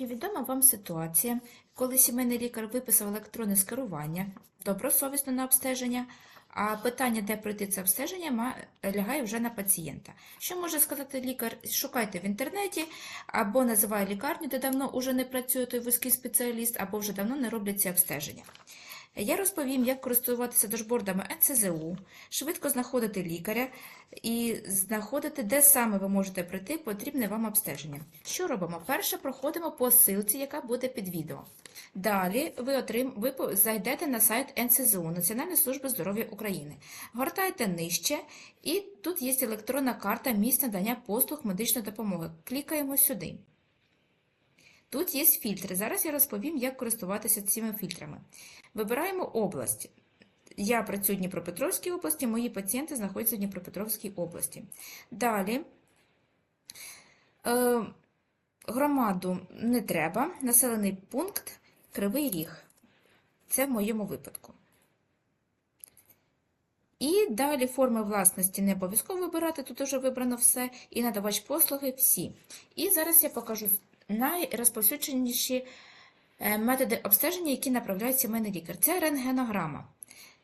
Чи відома вам ситуація, коли сімейний лікар виписав електронне скерування добросовісно на обстеження, а питання, де пройти це обстеження, лягає вже на пацієнта? Що може сказати лікар? Шукайте в інтернеті, або називає лікарню, де давно вже не працює той вузький спеціаліст, або вже давно не роблять ці обстеження. Я розповім, як користуватися дашбордами НСЗУ, швидко знаходити лікаря і знаходити, де саме ви можете пройти потрібне вам обстеження. Що робимо? Перше проходимо по ссылці, яка буде під відео. Далі ви, отрим... ви зайдете на сайт НСЗУ Національної служби здоров'я України. Гортайте нижче, і тут є електронна карта місць надання послуг медичної допомоги. Клікаємо сюди. Тут є фільтри. Зараз я розповім, як користуватися цими фільтрами. Вибираємо область. Я працюю в Дніпропетровській області, мої пацієнти знаходяться в Дніпропетровській області. Далі е, громаду не треба, населений пункт Кривий Ріг. Це в моєму випадку. І далі форми власності не обов'язково вибирати, тут вже вибрано все, і надавач послуги всі. І зараз я покажу найрозповсюдженіші е, методи обстеження, які направляє сімейний лікар. Це рентгенограма.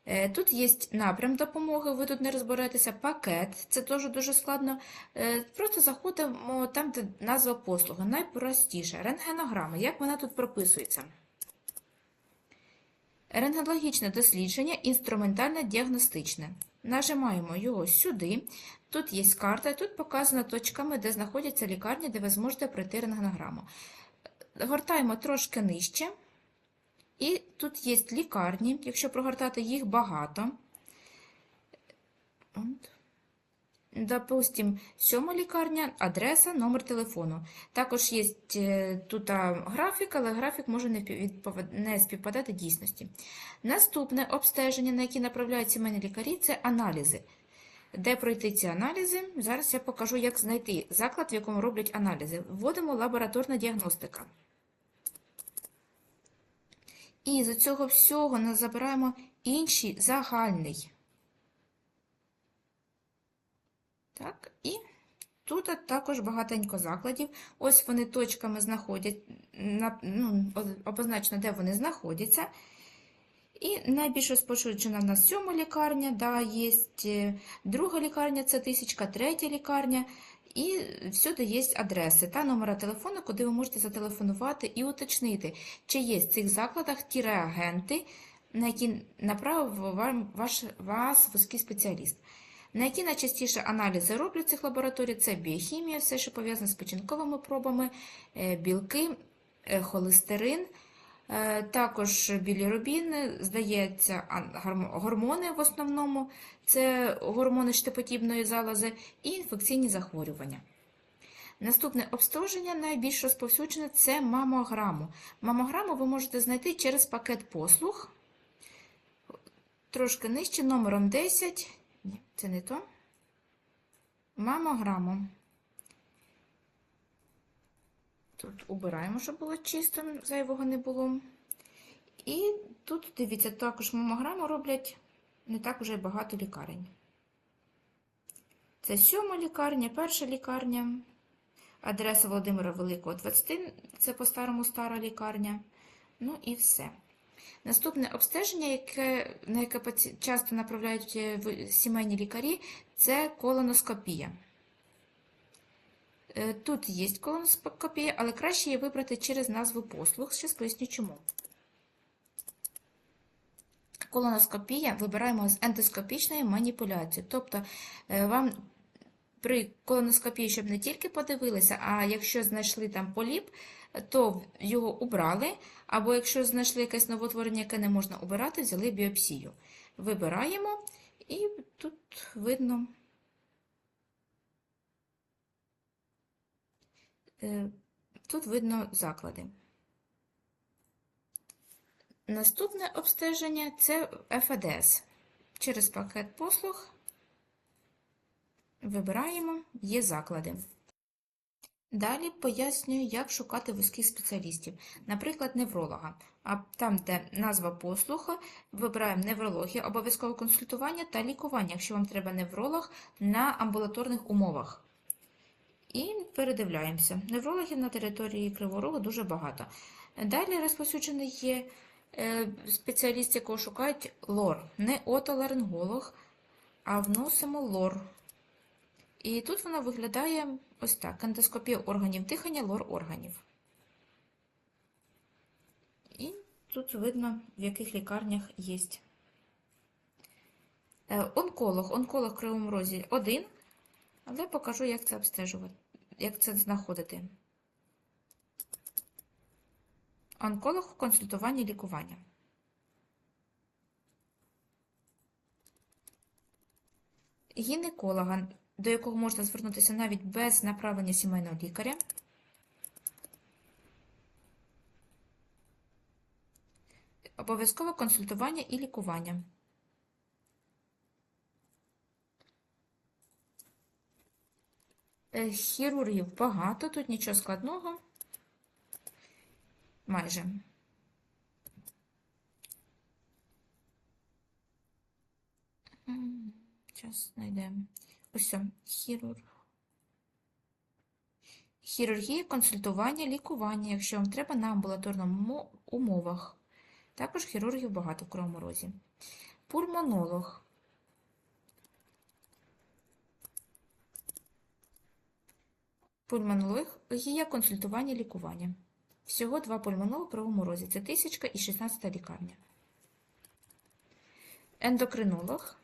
Е, Тут є напрям допомоги, ви тут не розберетеся, пакет, це теж дуже складно. Е, Просто заходимо там, де назва послуги. Найпростіше. Рентгенограма. Як вона тут прописується? Рентгенологічне дослідження, інструментальне діагностичне. Нажимаємо його сюди. Тут є карта, тут показано точками, де знаходяться лікарні, де ви зможете пройти рентгенограму. Гортаємо трошки нижче. І тут є лікарні, якщо прогортати їх багато. От. Допустим, сьома лікарня, адреса, номер телефону. Також є е, тут графік, але графік може не, співпадати дійсності. Наступне обстеження, на яке направляють сімейні лікарі, це аналізи. Де пройти ці аналізи? Зараз я покажу, як знайти заклад, в якому роблять аналізи. Вводимо лабораторна діагностика. І з цього всього ми забираємо інший загальний. Так, і тут також багатенько закладів. Ось вони точками знаходять, на- ну, обозначено, де вони знаходяться. І найбільш розпоширена в нас сьома лікарня, да, є е, друга лікарня, це тисячка, третя лікарня. І всюди є адреси та номера телефону, куди ви можете зателефонувати і уточнити, чи є в цих закладах ті реагенти, на які направив вам ваш, вас вузький спеціаліст. На які найчастіше аналізи роблять в цих лабораторій, це біохімія, все, що пов'язане з печінковими пробами, е, білки, е, холестерин, е, також білірубін, здається, гормони в основному, це гормони штепотібної залози і інфекційні захворювання. Наступне обстеження найбільш розповсюджене це мамограму. Мамограму ви можете знайти через пакет послуг, трошки нижче, номером 10. Це не то. Мамограму. Тут убираємо, щоб було чисто, зайвого не було. І тут, дивіться, також мамограму роблять не так уже багато лікарень. Це сьома лікарня, перша лікарня, адреса Володимира Великого, 20, це по-старому стара лікарня. Ну і все. Наступне обстеження, яке, на яке часто направляють е, сімейні лікарі, це колоноскопія. Е, Тут є колоноскопія, але краще її вибрати через назву послуг. Ще поясню чому. Колоноскопія вибираємо з ендоскопічної маніпуляції. Тобто е, вам при колоноскопії, щоб не тільки подивилися, а якщо знайшли там поліп, то його убрали, або якщо знайшли якесь новотворення, яке не можна убирати, взяли біопсію. Вибираємо, і тут видно. е, Тут видно заклади. Наступне обстеження це ФАДС. Через пакет послуг вибираємо є заклади. Далі пояснюю, як шукати вузьких спеціалістів, наприклад, невролога. А там, де назва послуга, вибираємо неврологія, обов'язкове консультування та лікування, якщо вам треба невролог на амбулаторних умовах. І передивляємося. Неврологів на території Кривого Рогу дуже багато. Далі розповсюджений є е, спеціаліст, якого шукають лор. Не отоларинголог, а вносимо лор. І тут воно виглядає ось так: ендоскопія органів дихання, лор органів. І тут видно, в яких лікарнях є. Е, Онколог. Онколог в Кривому Розі один, але покажу, як це обстежувати, як це знаходити. Онколог консультування лікування. Гінеколога, до якого можна звернутися навіть без направлення сімейного лікаря. Обов'язкове консультування і лікування. Е, Хірургів багато, тут нічого складного. Майже. Зараз знайдемо. Ось хірург. Хірургія, консультування, лікування, якщо вам треба на амбулаторному умовах. Також хірургів багато в Кривому Розі. Пульмонолог. Пульмонологія, консультування, лікування. Всього два пульмонолога в Кривому Розі. Це тисячка і 16 лікарня. Ендокринолог.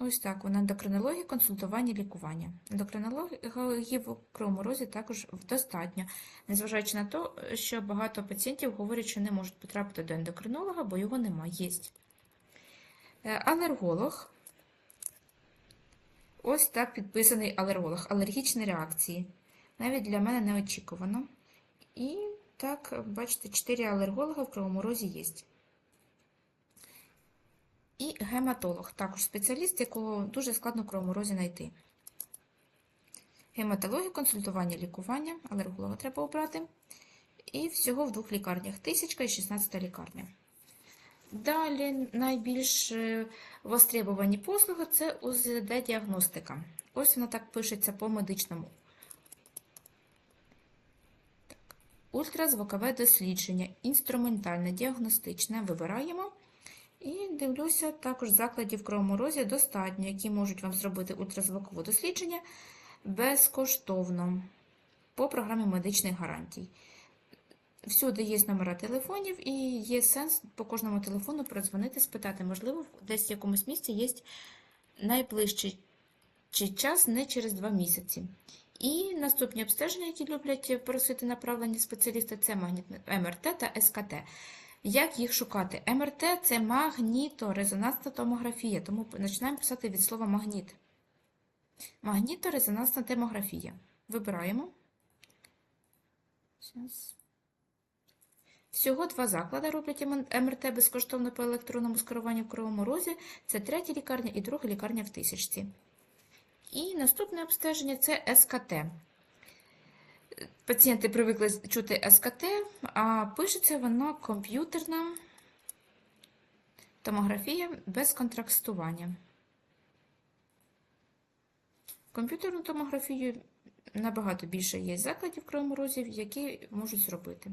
Ось так, вона ендокринологія, консультування, лікування. Ендокринологів в Кривому Розі також достатньо, незважаючи на те, що багато пацієнтів говорять, що не можуть потрапити до ендокринолога, бо його немає. Є. Е, Алерголог. Ось так підписаний алерголог. Алергічні реакції. Навіть для мене неочікувано. І так, бачите, 4 алерголога в Кривому Розі є. І гематолог, також спеціаліст, якого дуже складно в Кривому знайти. Гематологія, консультування, лікування, алерголога треба обрати. І всього в двох лікарнях тисячка і 16 лікарня. Далі найбільш е, востребовані послуги це УЗД-діагностика. Ось вона так пишеться по медичному. Ультразвукове дослідження, інструментальне, діагностичне. Вибираємо. І дивлюся, також закладів в Кривому Розі достатньо, які можуть вам зробити ультразвукове дослідження безкоштовно по програмі медичних гарантій. Всюди є номера телефонів, і є сенс по кожному телефону продзвонити, спитати, можливо, десь в якомусь місці є найближчий час, не через два місяці. І наступні обстеження, які люблять просити направлення спеціалісти, це МРТ та СКТ. Як їх шукати? МРТ це магніторезонансна томографія, тому починаємо писати від слова магніт. Магніторезонансна томографія. Вибираємо. Всього два заклади роблять МРТ безкоштовно по електронному скеруванню в Кривому Розі. Це третя лікарня і друга лікарня в тисячці. І наступне обстеження це СКТ. Пацієнти привикли чути СКТ, а пишеться воно комп'ютерна томографія без контрастування. Комп'ютерну томографію набагато більше є закладів в Кривому які можуть зробити.